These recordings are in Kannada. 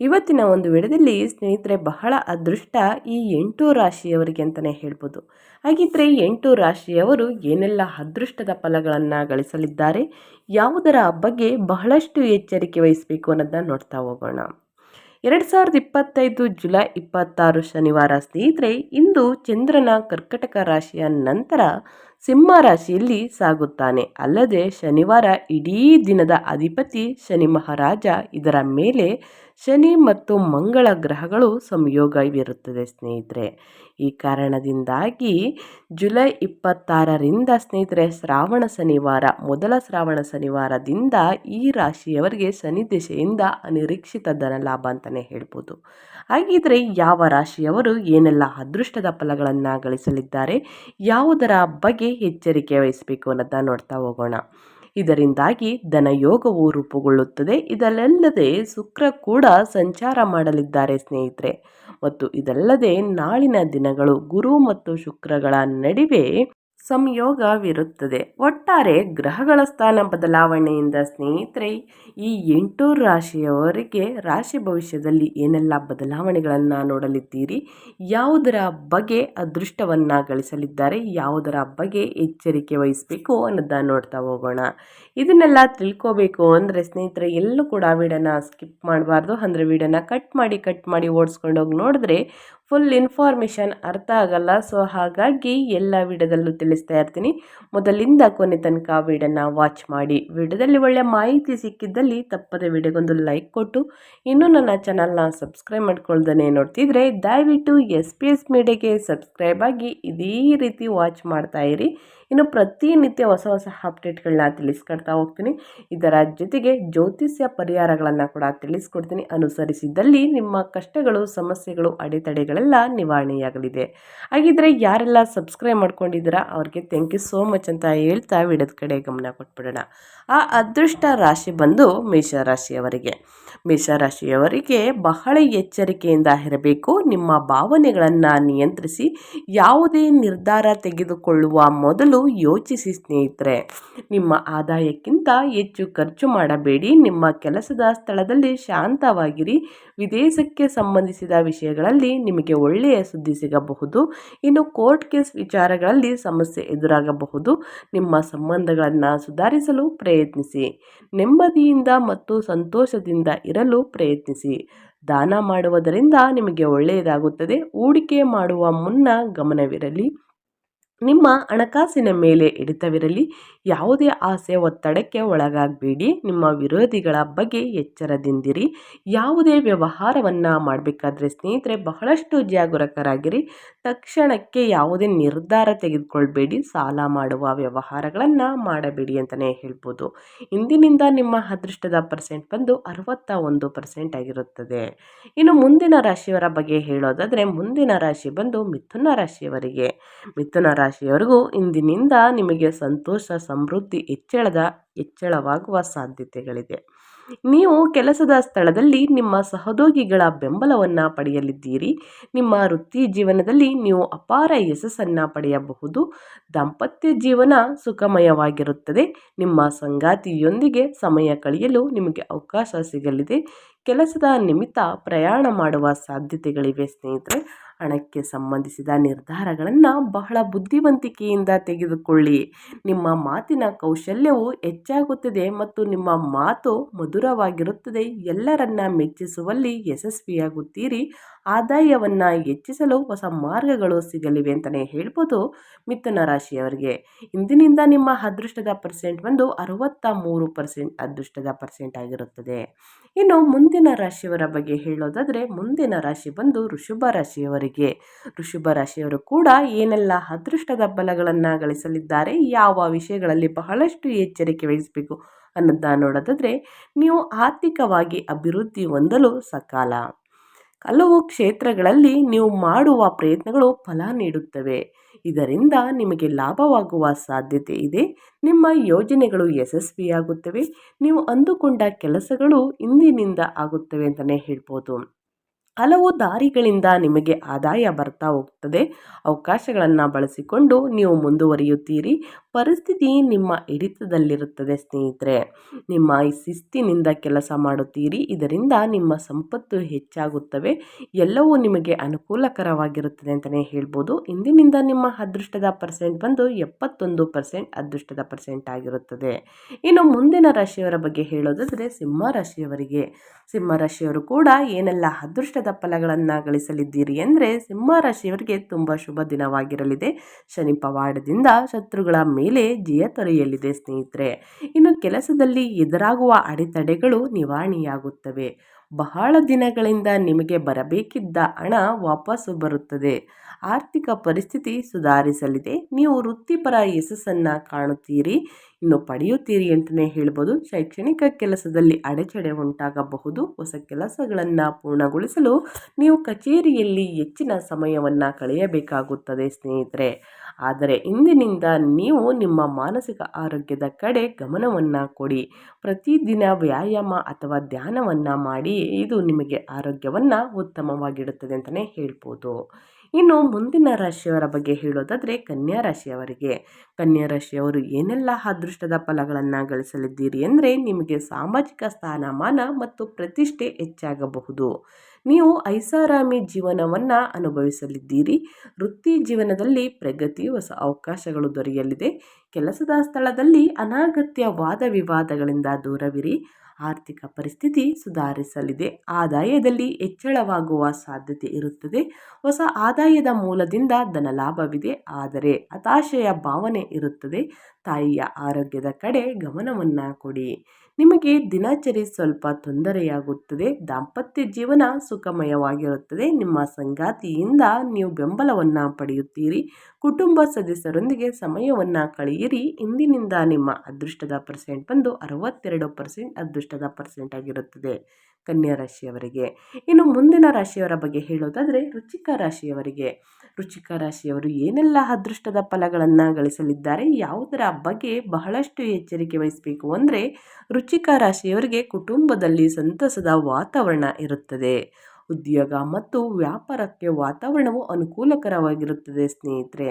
ಇವತ್ತಿನ ಒಂದು ವಿಡದಲ್ಲಿ ಸ್ನೇಹಿತರೆ, ಬಹಳ ಅದೃಷ್ಟ ಈ ಎಂಟು ರಾಶಿಯವರಿಗೆ ಅಂತಲೇ ಹೇಳ್ಬೋದು. ಹಾಗಿದ್ರೆ ಎಂಟು ರಾಶಿಯವರು ಏನೆಲ್ಲ ಅದೃಷ್ಟದ ಫಲಗಳನ್ನು ಗಳಿಸಲಿದ್ದಾರೆ, ಯಾವುದರ ಬಗ್ಗೆ ಬಹಳಷ್ಟು ಎಚ್ಚರಿಕೆ ವಹಿಸಬೇಕು ಅನ್ನೋದನ್ನ ನೋಡ್ತಾ ಹೋಗೋಣ. ಎರಡು ಸಾವಿರದ ಇಪ್ಪತ್ತೈದು ಜುಲೈ ಇಪ್ಪತ್ತಾರು ಶನಿವಾರ ಸ್ನೇಹಿತರೆ, ಇಂದು ಚಂದ್ರನ ಕರ್ಕಟಕ ರಾಶಿಯ ನಂತರ ಸಿಂಹ ರಾಶಿಯಲ್ಲಿ ಸಾಗುತ್ತಾನೆ. ಅಲ್ಲದೆ ಶನಿವಾರ ಇಡೀ ದಿನದ ಅಧಿಪತಿ ಶನಿ ಮಹಾರಾಜ ಇದರ ಮೇಲೆ ಶನಿ ಮತ್ತು ಮಂಗಳ ಗ್ರಹಗಳು ಸಂಯೋಗವಿರುತ್ತದೆ ಸ್ನೇಹಿತರೆ. ಈ ಕಾರಣದಿಂದಾಗಿ ಜುಲೈ ಇಪ್ಪತ್ತಾರರಿಂದ ಸ್ನೇಹಿತರೆ ಶ್ರಾವಣ ಶನಿವಾರ, ಮೊದಲ ಶ್ರಾವಣ ಶನಿವಾರದಿಂದ ಈ ರಾಶಿಯವರಿಗೆ ಶನಿ ದಿಶೆಯಿಂದ ಅನಿರೀಕ್ಷಿತ ಧನ ಲಾಭ ಅಂತಲೇ ಹೇಳ್ಬೋದು. ಹಾಗಿದ್ರೆ ಯಾವ ರಾಶಿಯವರು ಏನೆಲ್ಲ ಅದೃಷ್ಟದ ಫಲಗಳನ್ನು ಗಳಿಸಲಿದ್ದಾರೆ ಯಾವುದರ ಬಗ್ಗೆ ಎಚ್ಚರಿಕೆ ವಹಿಸಬೇಕು ಅನ್ನೋದನ್ನ ನೋಡ್ತಾ ಹೋಗೋಣ. ಇದರಿಂದಾಗಿ ಧನಯೋಗವು ರೂಪುಗೊಳ್ಳುತ್ತದೆ. ಇದಲ್ಲದೆ ಶುಕ್ರ ಕೂಡ ಸಂಚಾರ ಮಾಡಲಿದ್ದಾರೆ ಸ್ನೇಹಿತರೆ. ಮತ್ತು ಇದಲ್ಲದೆ ನಾಳಿನ ದಿನಗಳು ಗುರು ಮತ್ತು ಶುಕ್ರಗಳ ನಡುವೆ ಸಂಯೋಗವಿರುತ್ತದೆ. ಒಟ್ಟಾರೆ ಗ್ರಹಗಳ ಸ್ಥಾನ ಬದಲಾವಣೆಯಿಂದ ಸ್ನೇಹಿತರೆ, ಈ ಎಂಟು ರಾಶಿಯವರಿಗೆ ರಾಶಿ ಭವಿಷ್ಯದಲ್ಲಿ ಏನೆಲ್ಲ ಬದಲಾವಣೆಗಳನ್ನು ನೋಡಲಿದ್ದೀರಿ? ಯಾವುದರ ಬಗ್ಗೆ ಅದೃಷ್ಟವನ್ನು ಗಳಿಸಲಿದ್ದಾರೆ? ಯಾವುದರ ಬಗ್ಗೆ ಎಚ್ಚರಿಕೆ ವಹಿಸಬೇಕು ಅನ್ನೋದನ್ನ ನೋಡ್ತಾ ಹೋಗೋಣ. ಇದನ್ನೆಲ್ಲ ತಿಳ್ಕೋಬೇಕು ಅಂದರೆ ಸ್ನೇಹಿತರೆ, ಎಲ್ಲೂ ಕೂಡ ವಿಡಿಯೋನ ಸ್ಕಿಪ್ ಮಾಡಬಾರ್ದು. ಅಂದರೆ ವಿಡಿಯೋನ ಕಟ್ ಮಾಡಿ ಕಟ್ ಮಾಡಿ ಓಡಿಸ್ಕೊಂಡೋಗಿ ನೋಡಿದ್ರೆ ಫುಲ್ ಇನ್ಫಾರ್ಮೇಷನ್ ಅರ್ಥ ಆಗಲ್ಲ. ಸೊ ಹಾಗಾಗಿ ಎಲ್ಲ ವಿಡಿಯೋದಲ್ಲೂ ತಿಳಿಸ್ತಾ ಇರ್ತೀನಿ. ಮೊದಲಿಂದ ಕೊನೆ ತನಕ ವಿಡಿಯೋನ ವಾಚ್ ಮಾಡಿ. ವಿಡಿಯೋದಲ್ಲಿ ಒಳ್ಳೆ ಮಾಹಿತಿ ಸಿಕ್ಕಿದ್ದಲ್ಲಿ ತಪ್ಪದೆ ವಿಡಿಯೋಗೊಂದು ಲೈಕ್ ಕೊಟ್ಟು. ಇನ್ನೂ ನನ್ನ ಚಾನಲ್ನ ಸಬ್ಸ್ಕ್ರೈಬ್ ಮಾಡ್ಕೊಳ್ದೇ ನೋಡ್ತಿದ್ರೆ, ದಯವಿಟ್ಟು ಎಸ್ ಪಿ ಎಸ್ ಮೀಡಿಯಾಗೆ ಸಬ್ಸ್ಕ್ರೈಬ್ ಆಗಿ ಇದೇ ರೀತಿ ವಾಚ್ ಮಾಡ್ತಾ ಇರಿ. ಇನ್ನು ಪ್ರತಿನಿತ್ಯ ಹೊಸ ಹೊಸ ಅಪ್ಡೇಟ್ಗಳನ್ನ ತಿಳಿಸ್ಕೊಡ್ತಾ ಹೋಗ್ತೀನಿ. ಇದರ ಜೊತೆಗೆ ಜ್ಯೋತಿಷ್ಯ ಪರಿಹಾರಗಳನ್ನು ಕೂಡ ತಿಳಿಸ್ಕೊಡ್ತೀನಿ. ಅನುಸರಿಸಿದ್ದಲ್ಲಿ ನಿಮ್ಮ ಕಷ್ಟಗಳು, ಸಮಸ್ಯೆಗಳು ಅಡೆತಡೆಗಳೆಲ್ಲ ನಿವಾರಣೆಯಾಗಲಿದೆ. ಹಾಗಿದ್ರೆ ಯಾರೆಲ್ಲ ಸಬ್ಸ್ಕ್ರೈಬ್ ಮಾಡ್ಕೊಂಡಿದ್ದೀರಾ ಅವ್ರಿಗೆ ಥ್ಯಾಂಕ್ ಯು ಸೋ ಮಚ್ ಅಂತ ಹೇಳ್ತಾ ವಿಡದ ಕಡೆ ಗಮನ ಕೊಟ್ಬಿಡೋಣ. ಆ ಅದೃಷ್ಟ ರಾಶಿ ಬಂದು ಮೇಷರಾಶಿಯವರಿಗೆ ಮೇಷರಾಶಿಯವರಿಗೆ ಬಹಳ ಎಚ್ಚರಿಕೆಯಿಂದ ಇರಬೇಕು. ನಿಮ್ಮ ಭಾವನೆಗಳನ್ನು ನಿಯಂತ್ರಿಸಿ ಯಾವುದೇ ನಿರ್ಧಾರ ತೆಗೆದುಕೊಳ್ಳುವ ಮೊದಲು ಯೋಚಿಸಿ ಸ್ನೇಹಿತರೆ. ನಿಮ್ಮ ಆದಾಯಕ್ಕಿಂತ ಹೆಚ್ಚು ಖರ್ಚು ಮಾಡಬೇಡಿ. ನಿಮ್ಮ ಕೆಲಸದ ಸ್ಥಳದಲ್ಲಿ ಶಾಂತವಾಗಿರಿ. ವಿದೇಶಕ್ಕೆ ಸಂಬಂಧಿಸಿದ ವಿಷಯಗಳಲ್ಲಿ ನಿಮಗೆ ಒಳ್ಳೆಯ ಸುದ್ದಿ ಸಿಗಬಹುದು. ಇನ್ನು ಕೋರ್ಟ್ ಕೇಸ್ ವಿಚಾರಗಳಲ್ಲಿ ಸಮಸ್ಯೆ ಎದುರಾಗಬಹುದು. ನಿಮ್ಮ ಸಂಬಂಧಗಳನ್ನು ಸುಧಾರಿಸಲು ಪ್ರಯತ್ನಿಸಿ. ನೆಮ್ಮದಿಯಿಂದ ಮತ್ತು ಸಂತೋಷದಿಂದ ಇರಲು ಪ್ರಯತ್ನಿಸಿ. ದಾನ ಮಾಡುವುದರಿಂದ ನಿಮಗೆ ಒಳ್ಳೆಯದಾಗುತ್ತದೆ. ಹೂಡಿಕೆ ಮಾಡುವ ಮುನ್ನ ಗಮನವಿರಲಿ. ನಿಮ್ಮ ಹಣಕಾಸಿನ ಮೇಲೆ ಹಿಡಿತವಿರಲಿ, ಯಾವುದೇ ಆಸೆ ಒತ್ತಡಕ್ಕೆ ಒಳಗಾಗಬೇಡಿ. ನಿಮ್ಮ ವಿರೋಧಿಗಳ ಬಗ್ಗೆ ಎಚ್ಚರದಿಂದಿರಿ. ಯಾವುದೇ ವ್ಯವಹಾರವನ್ನು ಮಾಡಬೇಕಾದ್ರೆ ಸ್ನೇಹಿತರೆ, ಬಹಳಷ್ಟು ಜಾಗರೂಕರಾಗಿರಿ. ತಕ್ಷಣಕ್ಕೆ ಯಾವುದೇ ನಿರ್ಧಾರ ತೆಗೆದುಕೊಳ್ಬೇಡಿ. ಸಾಲ ಮಾಡುವ ವ್ಯವಹಾರಗಳನ್ನು ಮಾಡಬೇಡಿ ಅಂತಲೇ ಹೇಳ್ಬೋದು. ಇಂದಿನಿಂದ ನಿಮ್ಮ ಅದೃಷ್ಟದ ಪರ್ಸೆಂಟ್ ಬಂದು ಅರವತ್ತ ಒಂದು ಪರ್ಸೆಂಟ್ ಆಗಿರುತ್ತದೆ. ಇನ್ನು ಮುಂದಿನ ರಾಶಿಯವರ ಬಗ್ಗೆ ಹೇಳೋದಾದರೆ, ಮುಂದಿನ ರಾಶಿ ಬಂದು ಮಿಥುನ ರಾಶಿಯವರಿಗೆ. ಮಿಥುನ ರಾಶಿಯವರೆಗೂ ಇಂದಿನಿಂದ ನಿಮಗೆ ಸಂತೋಷ, ಸಮೃದ್ಧಿ, ಹೆಚ್ಚಳದ, ಹೆಚ್ಚಳವಾಗುವ ಸಾಧ್ಯತೆಗಳಿದೆ. ನೀವು ಕೆಲಸದ ಸ್ಥಳದಲ್ಲಿ ನಿಮ್ಮ ಸಹೋದ್ಯೋಗಿಗಳ ಬೆಂಬಲವನ್ನು ಪಡೆಯಲಿದ್ದೀರಿ. ನಿಮ್ಮ ವೃತ್ತಿ ಜೀವನದಲ್ಲಿ ನೀವು ಅಪಾರ ಯಶಸ್ಸನ್ನು ಪಡೆಯಬಹುದು. ದಾಂಪತ್ಯ ಜೀವನ ಸುಖಮಯವಾಗಿರುತ್ತದೆ. ನಿಮ್ಮ ಸಂಗಾತಿಯೊಂದಿಗೆ ಸಮಯ ಕಳೆಯಲು ನಿಮಗೆ ಅವಕಾಶ ಸಿಗಲಿದೆ. ಕೆಲಸದ ನಿಮಿತ್ತ ಪ್ರಯಾಣ ಮಾಡುವ ಸಾಧ್ಯತೆಗಳಿವೆ ಸ್ನೇಹಿತರೆ. ಹಣಕ್ಕೆ ಸಂಬಂಧಿಸಿದ ನಿರ್ಧಾರಗಳನ್ನು ಬಹಳ ಬುದ್ಧಿವಂತಿಕೆಯಿಂದ ತೆಗೆದುಕೊಳ್ಳಿ. ನಿಮ್ಮ ಮಾತಿನ ಕೌಶಲ್ಯವು ಹೆಚ್ಚಾಗುತ್ತದೆ ಮತ್ತು ನಿಮ್ಮ ಮಾತು ಮಧುರವಾಗಿರುತ್ತದೆ. ಎಲ್ಲರನ್ನ ಮೆಚ್ಚಿಸುವಲ್ಲಿ ಯಶಸ್ವಿಯಾಗುತ್ತೀರಿ. ಆದಾಯವನ್ನು ಹೆಚ್ಚಿಸಲು ಹೊಸ ಮಾರ್ಗಗಳು ಸಿಗಲಿವೆ ಅಂತಲೇ ಹೇಳ್ಬೋದು ಮಿಥುನ ರಾಶಿಯವರಿಗೆ. ಇಂದಿನಿಂದ ನಿಮ್ಮ ಅದೃಷ್ಟದ ಪರ್ಸೆಂಟ್ ಬಂದು ಅರವತ್ತ ಮೂರು ಪರ್ಸೆಂಟ್ ಅದೃಷ್ಟದ ಪರ್ಸೆಂಟ್ ಆಗಿರುತ್ತದೆ. ಇನ್ನು ಮುಂದಿನ ರಾಶಿಯವರ ಬಗ್ಗೆ ಹೇಳೋದಾದರೆ ಮುಂದಿನ ರಾಶಿ ಬಂದು ಋಷಭ ರಾಶಿಯವರಿಗೆ. ಋಷಭ ರಾಶಿಯವರು ಕೂಡ ಏನೆಲ್ಲ ಅದೃಷ್ಟದ ಬಲಗಳನ್ನು ಗಳಿಸಲಿದ್ದಾರೆ, ಯಾವ ವಿಷಯಗಳಲ್ಲಿ ಬಹಳಷ್ಟು ಎಚ್ಚರಿಕೆ ವಹಿಸಬೇಕು ಅನ್ನೋದನ್ನ ನೋಡೋದಾದರೆ ನೀವು ಆರ್ಥಿಕವಾಗಿ ಅಭಿವೃದ್ಧಿ ಹೊಂದಲು ಸಕಾಲ. ಹಲವು ಕ್ಷೇತ್ರಗಳಲ್ಲಿ ನೀವು ಮಾಡುವ ಪ್ರಯತ್ನಗಳು ಫಲ ನೀಡುತ್ತವೆ. ಇದರಿಂದ ನಿಮಗೆ ಲಾಭವಾಗುವ ಸಾಧ್ಯತೆ ಇದೆ. ನಿಮ್ಮ ಯೋಜನೆಗಳು ಯಶಸ್ವಿಯಾಗುತ್ತವೆ. ನೀವು ಅಂದುಕೊಂಡ ಕೆಲಸಗಳು ಇಂದಿನಿಂದ ಆಗುತ್ತವೆ ಅಂತಲೇ ಹೇಳ್ಬೋದು. ಹಲವು ದಾರಿಗಳಿಂದ ನಿಮಗೆ ಆದಾಯ ಬರ್ತಾ ಹೋಗ್ತದೆ. ಅವಕಾಶಗಳನ್ನು ಬಳಸಿಕೊಂಡು ನೀವು ಮುಂದುವರಿಯುತ್ತೀರಿ. ಪರಿಸ್ಥಿತಿ ನಿಮ್ಮ ಹಿಡಿತದಲ್ಲಿರುತ್ತದೆ, ಸ್ನೇಹಿತರೆ. ನಿಮ್ಮ ಈ ಶಿಸ್ತಿನಿಂದ ಕೆಲಸ ಮಾಡುತ್ತೀರಿ. ಇದರಿಂದ ನಿಮ್ಮ ಸಂಪತ್ತು ಹೆಚ್ಚಾಗುತ್ತವೆ. ಎಲ್ಲವೂ ನಿಮಗೆ ಅನುಕೂಲಕರವಾಗಿರುತ್ತದೆ ಅಂತಲೇ ಹೇಳ್ಬೋದು. ಇಂದಿನಿಂದ ನಿಮ್ಮ ಅದೃಷ್ಟದ ಪರ್ಸೆಂಟ್ ಬಂದು ಎಪ್ಪತ್ತೊಂದು ಪರ್ಸೆಂಟ್ ಅದೃಷ್ಟದ ಪರ್ಸೆಂಟ್ ಆಗಿರುತ್ತದೆ. ಇನ್ನು ಮುಂದಿನ ರಾಶಿಯವರ ಬಗ್ಗೆ ಹೇಳೋದಾದರೆ ಸಿಂಹ ರಾಶಿಯವರಿಗೆ. ಸಿಂಹ ರಾಶಿಯವರು ಕೂಡ ಏನೆಲ್ಲ ಅದೃಷ್ಟದ ಫಲಗಳನ್ನು ಗಳಿಸಲಿದ್ದೀರಿ ಅಂದರೆ ಸಿಂಹ ರಾಶಿಯವರಿಗೆ ತುಂಬ ಶುಭ ದಿನವಾಗಿರಲಿದೆ. ಶನಿ ಪವಾಡದಿಂದ ಶತ್ರುಗಳ ಮೇಲೆ ಜಯ ತೊರೆಯಲಿದೆ ಸ್ನೇಹಿತರೆ. ಇನ್ನು ಕೆಲಸದಲ್ಲಿ ಎದುರಾಗುವ ಅಡೆತಡೆಗಳು ನಿವಾರಣೆಯಾಗುತ್ತವೆ. ಬಹಳ ದಿನಗಳಿಂದ ನಿಮಗೆ ಬರಬೇಕಿದ್ದ ಹಣ ವಾಪಸ್ಸು ಬರುತ್ತದೆ. ಆರ್ಥಿಕ ಪರಿಸ್ಥಿತಿ ಸುಧಾರಿಸಲಿದೆ. ನೀವು ವೃತ್ತಿಪರ ಯಶಸ್ಸನ್ನು ಕಾಣುತ್ತೀರಿ. ಇನ್ನು ಪಡೆಯುತ್ತೀರಿ ಅಂತಲೇ ಹೇಳ್ಬೋದು. ಶೈಕ್ಷಣಿಕ ಕೆಲಸದಲ್ಲಿ ಅಡೆಚಣೆ ಉಂಟಾಗಬಹುದು. ಹೊಸ ಕೆಲಸಗಳನ್ನು ಪೂರ್ಣಗೊಳಿಸಲು ನೀವು ಕಚೇರಿಯಲ್ಲಿ ಹೆಚ್ಚಿನ ಸಮಯವನ್ನು ಕಳೆಯಬೇಕಾಗುತ್ತದೆ ಸ್ನೇಹಿತರೆ. ಆದರೆ ಇಂದಿನಿಂದ ನೀವು ನಿಮ್ಮ ಮಾನಸಿಕ ಆರೋಗ್ಯದ ಕಡೆ ಗಮನವನ್ನು ಕೊಡಿ. ಪ್ರತಿದಿನ ವ್ಯಾಯಾಮ ಅಥವಾ ಧ್ಯಾನವನ್ನು ಮಾಡಿ. ಇದು ನಿಮಗೆ ಆರೋಗ್ಯವನ್ನು ಉತ್ತಮವಾಗಿಡುತ್ತದೆ ಅಂತಲೇ ಹೇಳ್ಬೋದು. ಇನ್ನು ಮುಂದಿನ ರಾಶಿಯವರ ಬಗ್ಗೆ ಹೇಳೋದಾದರೆ ಕನ್ಯಾ ರಾಶಿಯವರಿಗೆ. ಕನ್ಯಾ ರಾಶಿಯವರು ಏನೆಲ್ಲ ಅದೃಷ್ಟದ ಫಲಗಳನ್ನು ಗಳಿಸಲಿದ್ದೀರಿ ಅಂದರೆ ನಿಮಗೆ ಸಾಮಾಜಿಕ ಸ್ಥಾನಮಾನ ಮತ್ತು ಪ್ರತಿಷ್ಠೆ ಹೆಚ್ಚಾಗಬಹುದು. ನೀವು ಐಷಾರಾಮಿ ಜೀವನವನ್ನು ಅನುಭವಿಸಲಿದ್ದೀರಿ. ವೃತ್ತಿ ಜೀವನದಲ್ಲಿ ಪ್ರಗತಿ, ಹೊಸ ಅವಕಾಶಗಳು ದೊರೆಯಲಿದೆ. ಕೆಲಸದ ಸ್ಥಳದಲ್ಲಿ ಅನಾಗತ್ಯ ವಾದ ವಿವಾದಗಳಿಂದ ದೂರವಿರಿ. ಆರ್ಥಿಕ ಪರಿಸ್ಥಿತಿ ಸುಧಾರಿಸಲಿದೆ. ಆದಾಯದಲ್ಲಿ ಹೆಚ್ಚಳವಾಗುವ ಸಾಧ್ಯತೆ ಇರುತ್ತದೆ. ಹೊಸ ಆದಾಯದ ಮೂಲದಿಂದ ಧನಲಾಭವಿದೆ ಆದರೆ ಹತಾಶೆಯ ಭಾವನೆ ಇರುತ್ತದೆ. ತಾಯಿಯ ಆರೋಗ್ಯದ ಕಡೆ ಗಮನವನ್ನು ಕೊಡಿ. ನಿಮಗೆ ದಿನಚರಿ ಸ್ವಲ್ಪ ತೊಂದರೆಯಾಗುತ್ತದೆ, ದಾಂಪತ್ಯ ಜೀವನ ಸುಖಮಯವಾಗಿರುತ್ತದೆ, ನಿಮ್ಮ ಸಂಗಾತಿಯಿಂದ ನೀವು ಬೆಂಬಲವನ್ನು ಪಡೆಯುತ್ತೀರಿ, ಕುಟುಂಬ ಸದಸ್ಯರೊಂದಿಗೆ ಸಮಯವನ್ನು ಕಳೆಯಿರಿ, ಇಂದಿನಿಂದ ನಿಮ್ಮ ಅದೃಷ್ಟದ ಪರ್ಸೆಂಟ್ ಬಂದು ಅರವತ್ತೆರಡು ಪರ್ಸೆಂಟ್ ಅದೃಷ್ಟದ ಪರ್ಸೆಂಟ್ ಆಗಿರುತ್ತದೆ ಕನ್ಯಾ ರಾಶಿಯವರಿಗೆ. ಇನ್ನು ಮುಂದಿನ ರಾಶಿಯವರ ಬಗ್ಗೆ ಹೇಳೋದಾದರೆ, ರುಚಿಕ ರಾಶಿಯವರಿಗೆ. ರುಚಿಕ ರಾಶಿಯವರು ಏನೆಲ್ಲ ಅದೃಷ್ಟದ ಫಲಗಳನ್ನು ಗಳಿಸಲಿದ್ದಾರೆ, ಯಾವುದರ ಬಗ್ಗೆ ಬಹಳಷ್ಟು ಎಚ್ಚರಿಕೆ ವಹಿಸಬೇಕು ಅಂದರೆ ರುಚಿಕ ರಾಶಿಯವರಿಗೆ ಕುಟುಂಬದಲ್ಲಿ ಸಂತಸದ ವಾತಾವರಣ ಇರುತ್ತದೆ. ಉದ್ಯೋಗ ಮತ್ತು ವ್ಯಾಪಾರಕ್ಕೆ ವಾತಾವರಣವು ಅನುಕೂಲಕರವಾಗಿರುತ್ತದೆ ಸ್ನೇಹಿತರೆ.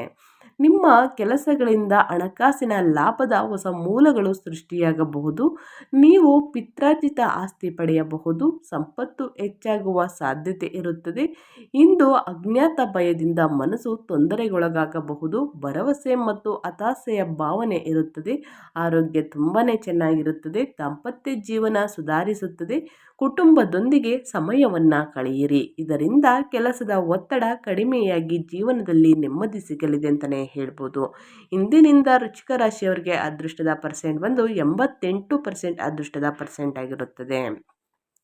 ನಿಮ್ಮ ಕೆಲಸಗಳಿಂದ ಹಣಕಾಸಿನ ಲಾಭದ ಹೊಸ ಮೂಲಗಳು ಸೃಷ್ಟಿಯಾಗಬಹುದು. ನೀವು ಪಿತ್ರಾರ್ಜಿತ ಆಸ್ತಿ ಪಡೆಯಬಹುದು. ಸಂಪತ್ತು ಹೆಚ್ಚಾಗುವ ಸಾಧ್ಯತೆ ಇರುತ್ತದೆ. ಇಂದು ಅಜ್ಞಾತ ಭಯದಿಂದ ಮನಸ್ಸು ತೊಂದರೆಗೊಳಗಾಗಬಹುದು. ಭರವಸೆ ಮತ್ತು ಹತಾಸೆಯ ಭಾವನೆ ಇರುತ್ತದೆ. ಆರೋಗ್ಯ ತುಂಬಾ ಚೆನ್ನಾಗಿರುತ್ತದೆ. ದಾಂಪತ್ಯ ಜೀವನ ಸುಧಾರಿಸುತ್ತದೆ. ಕುಟುಂಬದೊಂದಿಗೆ ಸಮಯವನ್ನು ಕಳೆಯಿರಿ. ಇದರಿಂದ ಕೆಲಸದ ಒತ್ತಡ ಕಡಿಮೆಯಾಗಿ ಜೀವನದಲ್ಲಿ ನೆಮ್ಮದಿ ಸಿಗಲಿದೆ ಅಂತಲೇ ಹೇಳ್ಬೋದು. ಇಂದಿನಿಂದ ರುಚಿಕ ರಾಶಿಯವರಿಗೆ ಅದೃಷ್ಟದ ಪರ್ಸೆಂಟ್ ಬಂದು ಎಂಬತ್ತೆಂಟು ಪರ್ಸೆಂಟ್ ಅದೃಷ್ಟದ ಪರ್ಸೆಂಟ್ ಆಗಿರುತ್ತದೆ.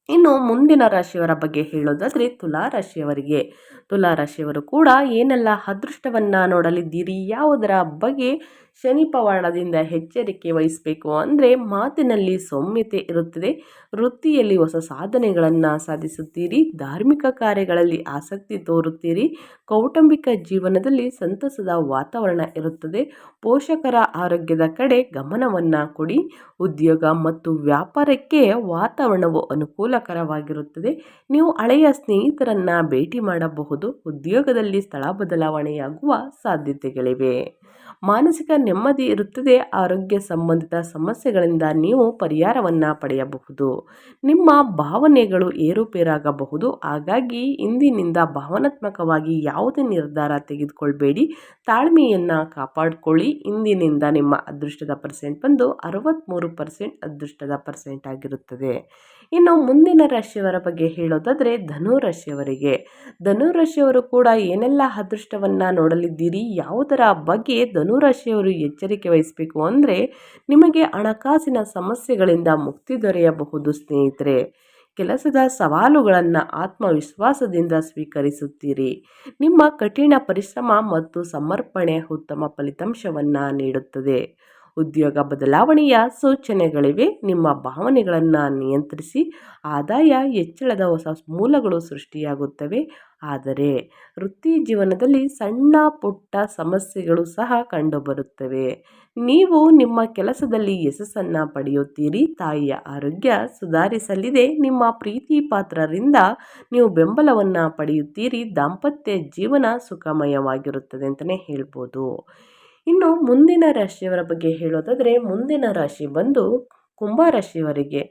ಇನ್ನು ಮುಂದಿನ ರಾಶಿಯವರ ಬಗ್ಗೆ ಹೇಳೋದಾದರೆ ತುಲಾ ರಾಶಿಯವರಿಗೆ. ತುಲಾ ರಾಶಿಯವರು ಕೂಡ ಏನೆಲ್ಲ ಅದೃಷ್ಟವನ್ನು ನೋಡಲಿದ್ದೀರಿ, ಯಾವುದರ ಬಗ್ಗೆ ಶನಿ ಪವಾಡದಿಂದ ಎಚ್ಚರಿಕೆ ವಹಿಸಬೇಕು ಅಂದರೆ ಮಾತಿನಲ್ಲಿ ಸೌಮ್ಯತೆ ಇರುತ್ತದೆ. ವೃತ್ತಿಯಲ್ಲಿ ಹೊಸ ಸಾಧನೆಗಳನ್ನು ಸಾಧಿಸುತ್ತೀರಿ. ಧಾರ್ಮಿಕ ಕಾರ್ಯಗಳಲ್ಲಿ ಆಸಕ್ತಿ ತೋರುತ್ತೀರಿ. ಕೌಟುಂಬಿಕ ಜೀವನದಲ್ಲಿ ಸಂತಸದ ವಾತಾವರಣ ಇರುತ್ತದೆ. ಪೋಷಕರ ಆರೋಗ್ಯದ ಕಡೆ ಗಮನವನ್ನು ಕೊಡಿ. ಉದ್ಯೋಗ ಮತ್ತು ವ್ಯಾಪಾರಕ್ಕೆ ವಾತಾವರಣವು ಅನುಕೂಲಕರವಾಗಿರುತ್ತದೆ. ನೀವು ಹಳೆಯ ಸ್ನೇಹಿತರನ್ನು ಭೇಟಿ ಮಾಡಬಹುದು. ಉದ್ಯೋಗದಲ್ಲಿ ಸ್ಥಳ ಬದಲಾವಣೆಯಾಗುವ ಸಾಧ್ಯತೆಗಳಿವೆ. ಮಾನಸಿಕ ನೆಮ್ಮದಿ ಇರುತ್ತದೆ. ಆರೋಗ್ಯ ಸಂಬಂಧಿತ ಸಮಸ್ಯೆಗಳಿಂದ ನೀವು ಪರಿಹಾರವನ್ನು ಪಡೆಯಬಹುದು. ನಿಮ್ಮ ಭಾವನೆಗಳು ಏರುಪೇರಾಗಬಹುದು. ಹಾಗಾಗಿ ಇಂದಿನಿಂದ ಭಾವನಾತ್ಮಕವಾಗಿ ಯಾವುದೇ ನಿರ್ಧಾರ ತೆಗೆದುಕೊಳ್ಬೇಡಿ. ತಾಳ್ಮೆಯನ್ನು ಕಾಪಾಡಿಕೊಳ್ಳಿ. ಇಂದಿನಿಂದ ನಿಮ್ಮ ಅದೃಷ್ಟದ ಪರ್ಸೆಂಟ್ ಬಂದು ಅರವತ್ತ್ಮೂರು ಪರ್ಸೆಂಟ್ ಅದೃಷ್ಟದ ಪರ್ಸೆಂಟ್ ಆಗಿರುತ್ತದೆ. ಇನ್ನು ಮುಂದಿನ ರಾಶಿಯವರ ಬಗ್ಗೆ ಹೇಳೋದಾದರೆ ಧನು ರಾಶಿಯವರಿಗೆ ಧನು ರಾಶಿಯವರು ಕೂಡ ಏನೆಲ್ಲ ಅದೃಷ್ಟವನ್ನು ನೋಡಲಿದ್ದೀರಿ, ಯಾವುದರ ಬಗ್ಗೆ ಧನು ರಾಶಿಯವರು ಎಚ್ಚರಿಕೆ ವಹಿಸಬೇಕು ಅಂದರೆ ನಿಮಗೆ ಹಣಕಾಸಿನ ಸಮಸ್ಯೆಗಳಿಂದ ಮುಕ್ತಿ ದೊರೆಯಬಹುದು ಸ್ನೇಹಿತರೆ. ಕೆಲಸದ ಸವಾಲುಗಳನ್ನು ಆತ್ಮವಿಶ್ವಾಸದಿಂದ ಸ್ವೀಕರಿಸುತ್ತೀರಿ. ನಿಮ್ಮ ಕಠಿಣ ಪರಿಶ್ರಮ ಮತ್ತು ಸಮರ್ಪಣೆ ಉತ್ತಮ ಫಲಿತಾಂಶವನ್ನು ನೀಡುತ್ತದೆ. ಉದ್ಯೋಗ ಬದಲಾವಣೆಯ ಸೂಚನೆಗಳಿವೆ. ನಿಮ್ಮ ಭಾವನೆಗಳನ್ನು ನಿಯಂತ್ರಿಸಿ ಆದಾಯ, ಹೆಚ್ಚಳದ ಹೊಸ ಮೂಲಗಳು ಸೃಷ್ಟಿಯಾಗುತ್ತವೆ. ಆದರೆ ವೃತ್ತಿ ಜೀವನದಲ್ಲಿ ಸಣ್ಣ ಪುಟ್ಟ ಸಮಸ್ಯೆಗಳು ಸಹ ಕಂಡುಬರುತ್ತವೆ. ನೀವು ನಿಮ್ಮ ಕೆಲಸದಲ್ಲಿ ಯಶಸ್ಸನ್ನು ಪಡೆಯುತ್ತೀರಿ. ತಾಯಿಯ ಆರೋಗ್ಯ ಸುಧಾರಿಸಲಿದೆ. ನಿಮ್ಮ ಪ್ರೀತಿ ಪಾತ್ರರಿಂದ ನೀವು ಬೆಂಬಲವನ್ನು ಪಡೆಯುತ್ತೀರಿ. ದಾಂಪತ್ಯ ಜೀವನ ಸುಖಮಯವಾಗಿರುತ್ತದೆ ಅಂತಲೇ ಹೇಳ್ಬೋದು. ಇನ್ನು ಮುಂದಿನ ರಾಶಿಯವರ ಬಗ್ಗೆ ಹೇಳೋದಾದರೆ ಮುಂದಿನ ರಾಶಿ ಬಂದು ಕುಂಭ ರಾಶಿಯವರಿಗೆ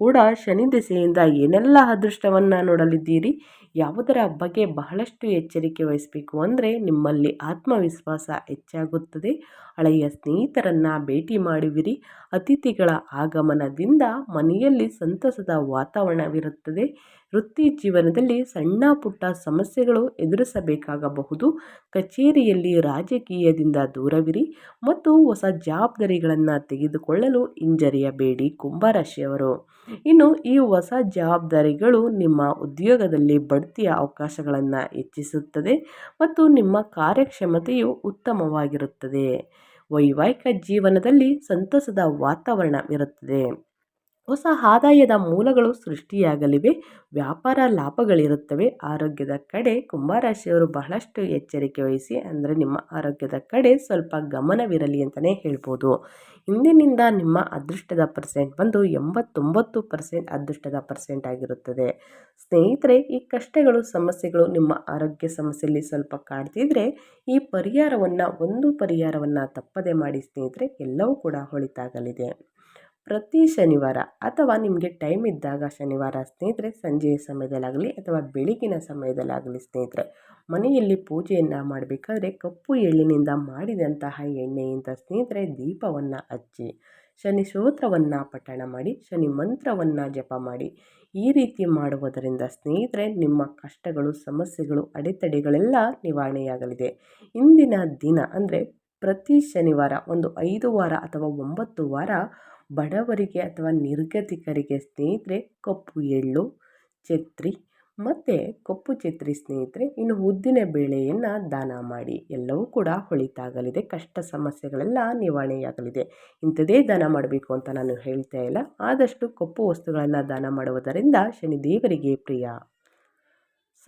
ಕೂಡ ಶನಿ ದಿಸೆಯಿಂದ ಏನೆಲ್ಲ ಅದೃಷ್ಟವನ್ನು ನೋಡಲಿದ್ದೀರಿ, ಯಾವುದರ ಬಗ್ಗೆ ಬಹಳಷ್ಟು ಎಚ್ಚರಿಕೆ ವಹಿಸಬೇಕು ಅಂದರೆ ನಿಮ್ಮಲ್ಲಿ ಆತ್ಮವಿಶ್ವಾಸ ಹೆಚ್ಚಾಗುತ್ತದೆ. ಹಳೆಯ ಸ್ನೇಹಿತರನ್ನು ಭೇಟಿ ಮಾಡುವಿರಿ. ಅತಿಥಿಗಳ ಆಗಮನದಿಂದ ಮನೆಯಲ್ಲಿ ಸಂತಸದ ವಾತಾವರಣವಿರುತ್ತದೆ. ವೃತ್ತಿ ಜೀವನದಲ್ಲಿ ಸಣ್ಣ ಪುಟ್ಟ ಸಮಸ್ಯೆಗಳು ಎದುರಿಸಬೇಕಾಗಬಹುದು. ಕಚೇರಿಯಲ್ಲಿ ರಾಜಕೀಯದಿಂದ ದೂರವಿರಿ ಮತ್ತು ಹೊಸ ಜವಾಬ್ದಾರಿಗಳನ್ನು ತೆಗೆದುಕೊಳ್ಳಲು ಹಿಂಜರಿಯಬೇಡಿ ಕುಂಭರಾಶಿಯವರು ಇನ್ನು ಈ ಹೊಸ ಜವಾಬ್ದಾರಿಗಳು ನಿಮ್ಮ ಉದ್ಯೋಗದಲ್ಲಿ ಬಡ್ತಿಯ ಅವಕಾಶಗಳನ್ನು ಹೆಚ್ಚಿಸುತ್ತದೆ ಮತ್ತು ನಿಮ್ಮ ಕಾರ್ಯಕ್ಷಮತೆಯು ಉತ್ತಮವಾಗಿರುತ್ತದೆ. ವೈವಾಹಿಕ ಜೀವನದಲ್ಲಿ ಸಂತಸದ ವಾತಾವರಣವಿರುತ್ತದೆ. ಹೊಸ ಆದಾಯದ ಮೂಲಗಳು ಸೃಷ್ಟಿಯಾಗಲಿವೆ. ವ್ಯಾಪಾರ ಲಾಭಗಳಿರುತ್ತವೆ. ಆರೋಗ್ಯದ ಕಡೆ ಕುಂಭರಾಶಿಯವರು ಬಹಳಷ್ಟು ಎಚ್ಚರಿಕೆ ವಹಿಸಿ, ಅಂದರೆ ನಿಮ್ಮ ಆರೋಗ್ಯದ ಕಡೆ ಸ್ವಲ್ಪ ಗಮನವಿರಲಿ ಅಂತಲೇ ಹೇಳ್ಬೋದು. ಇಂದಿನಿಂದ ನಿಮ್ಮ ಅದೃಷ್ಟದ ಪರ್ಸೆಂಟ್ ಬಂದು ಎಂಬತ್ತೊಂಬತ್ತು ಪರ್ಸೆಂಟ್ ಅದೃಷ್ಟದ ಪರ್ಸೆಂಟ್ ಆಗಿರುತ್ತದೆ. ಸ್ನೇಹಿತರೆ, ಈ ಕಷ್ಟಗಳು, ಸಮಸ್ಯೆಗಳು ನಿಮ್ಮ ಆರೋಗ್ಯ ಸಮಸ್ಯೆಯಲ್ಲಿ ಸ್ವಲ್ಪ ಕಾಡ್ತಿದ್ರೆ, ಈ ಪರಿಹಾರವನ್ನು, ಒಂದು ಪರಿಹಾರವನ್ನು ತಪ್ಪದೆ ಮಾಡಿ ಸ್ನೇಹಿತರೆ, ಎಲ್ಲವೂ ಕೂಡ ಹೊಳಿತಾಗಲಿದೆ. ಪ್ರತಿ ಶನಿವಾರ ಅಥವಾ ನಿಮಗೆ ಟೈಮ್ ಇದ್ದಾಗ ಶನಿವಾರ ಸ್ನೇಹಿತರೆ, ಸಂಜೆಯ ಸಮಯದಲ್ಲಾಗಲಿ ಅಥವಾ ಬೆಳಗಿನ ಸಮಯದಲ್ಲಾಗಲಿ ಸ್ನೇಹಿತರೆ, ಮನೆಯಲ್ಲಿ ಪೂಜೆಯನ್ನು ಮಾಡಬೇಕಾದ್ರೆ ಕಪ್ಪು ಎಳ್ಳಿನಿಂದ ಮಾಡಿದಂತಹ ಎಣ್ಣೆಯಿಂದ ಸ್ನೇಹಿತರೆ ದೀಪವನ್ನು ಹಚ್ಚಿ, ಶನಿ ಸ್ತೋತ್ರವನ್ನು ಪಠಣ ಮಾಡಿ, ಶನಿ ಮಂತ್ರವನ್ನು ಜಪ ಮಾಡಿ, ಈ ರೀತಿ ಮಾಡುವುದರಿಂದ ಸ್ನೇಹಿತರೆ ನಿಮ್ಮ ಕಷ್ಟಗಳು, ಸಮಸ್ಯೆಗಳು, ಅಡೆತಡೆಗಳೆಲ್ಲ ನಿವಾರಣೆಯಾಗಲಿದೆ. ಇಂದಿನ ದಿನ ಅಂದರೆ ಪ್ರತಿ ಶನಿವಾರ ಒಂದು ಐದು ವಾರ ಅಥವಾ ಒಂಬತ್ತು ವಾರ ಬಡವರಿಗೆ ಅಥವಾ ನಿರ್ಗತಿಕರಿಗೆ ಸ್ನೇಹಿತರೆ ಕಪ್ಪು ಎಳ್ಳು, ಛತ್ರಿ ಮತ್ತು ಕಪ್ಪು ಛತ್ರಿ ಸ್ನೇಹಿತರೆ ಇನ್ನು ಉದ್ದಿನ ಬೇಳೆಯನ್ನು ದಾನ ಮಾಡಿ. ಎಲ್ಲವೂ ಕೂಡ ಹೊಳಿತಾಗಲಿದೆ. ಕಷ್ಟ ಸಮಸ್ಯೆಗಳೆಲ್ಲ ನಿವಾರಣೆಯಾಗಲಿದೆ. ಇಂಥದೇ ದಾನ ಮಾಡಬೇಕು ಅಂತ ನಾನು ಹೇಳ್ತಾ ಇಲ್ಲ. ಆದಷ್ಟು ಕಪ್ಪು ವಸ್ತುಗಳನ್ನು ದಾನ ಮಾಡುವುದರಿಂದ ಶನಿದೇವರಿಗೆ ಪ್ರಿಯ.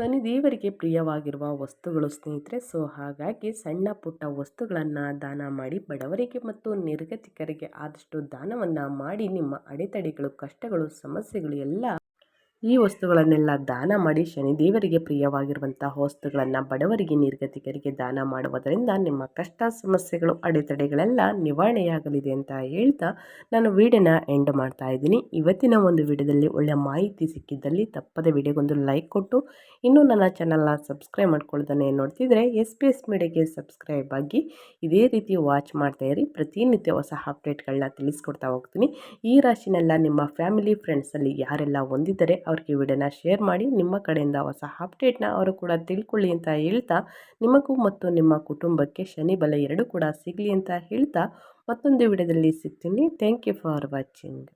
ಶನಿದೇವರಿಗೆ ಪ್ರಿಯವಾಗಿರುವ ವಸ್ತುಗಳು ಸ್ನೇಹಿತರೆ, ಸೊ ಹಾಗಾಗಿ ಸಣ್ಣ ಪುಟ್ಟ ವಸ್ತುಗಳನ್ನು ದಾನ ಮಾಡಿ ಬಡವರಿಗೆ ಮತ್ತು ನಿರ್ಗತಿಕರಿಗೆ ಆದಷ್ಟು ದಾನವನ್ನು ಮಾಡಿ ನಿಮ್ಮ ಅಡೆತಡೆಗಳು, ಕಷ್ಟಗಳು, ಸಮಸ್ಯೆಗಳು ಎಲ್ಲ ಈ ವಸ್ತುಗಳನ್ನೆಲ್ಲ ದಾನ ಮಾಡಿ ಶನಿ ದೇವರಿಗೆ ಪ್ರಿಯವಾಗಿರುವಂತಹ ವಸ್ತುಗಳನ್ನು ಬಡವರಿಗೆ, ನಿರ್ಗತಿಕರಿಗೆ ದಾನ ಮಾಡುವುದರಿಂದ ನಿಮ್ಮ ಕಷ್ಟ, ಸಮಸ್ಯೆಗಳು, ಅಡೆತಡೆಗಳೆಲ್ಲ ನಿವಾರಣೆಯಾಗಲಿದೆ ಅಂತ ಹೇಳ್ತಾ ನಾನು ವಿಡಿಯೋನ ಎಂಡ್ ಮಾಡ್ತಾ ಇದ್ದೀನಿ. ಇವತ್ತಿನ ಒಂದು ವಿಡಿಯೋದಲ್ಲಿ ಒಳ್ಳೆಯ ಮಾಹಿತಿ ಸಿಕ್ಕಿದ್ದಲ್ಲಿ ತಪ್ಪದೆ ವಿಡಿಯೋಗೊಂದು ಲೈಕ್ ಕೊಟ್ಟು, ಇನ್ನೂ ನನ್ನ ಚಾನಲ್ನ ಸಬ್ಸ್ಕ್ರೈಬ್ ಮಾಡ್ಕೊಳ್ತಾನೆ ನೋಡ್ತಿದ್ರೆ ಎಸ್ ಪಿ ಎಸ್ ಮೀಡಿಯಾಗೆ ಸಬ್ಸ್ಕ್ರೈಬ್ ಆಗಿ ಇದೇ ರೀತಿ ವಾಚ್ ಮಾಡ್ತಾ ಇರಿ. ಪ್ರತಿನಿತ್ಯ ಹೊಸ ಅಪ್ಡೇಟ್ಗಳನ್ನ ತಿಳಿಸ್ಕೊಡ್ತಾ ಹೋಗ್ತೀನಿ. ಈ ರಾಶಿನೆಲ್ಲ ನಿಮ್ಮ ಫ್ಯಾಮಿಲಿ ಫ್ರೆಂಡ್ಸಲ್ಲಿ ಯಾರೆಲ್ಲ ಹೊಂದಿದ್ದಾರೆ ಅವ್ರಿಗೆ ವಿಡಿಯೋನ ಶೇರ್ ಮಾಡಿ, ನಿಮ್ಮ ಕಡೆಯಿಂದ ಹೊಸ ಅಪ್ಡೇಟ್ನ ಅವರು ಕೂಡ ತಿಳ್ಕೊಳ್ಳಿ ಅಂತ ಹೇಳ್ತಾ, ನಿಮಗೂ ಮತ್ತು ನಿಮ್ಮ ಕುಟುಂಬಕ್ಕೆ ಶನಿ ಬಲ ಎರಡೂ ಕೂಡ ಸಿಗಲಿ ಅಂತ ಹೇಳ್ತಾ, ಮತ್ತೊಂದು ವಿಡಿಯೋದಲ್ಲಿ ಸಿಗ್ತೀನಿ. Thank you for watching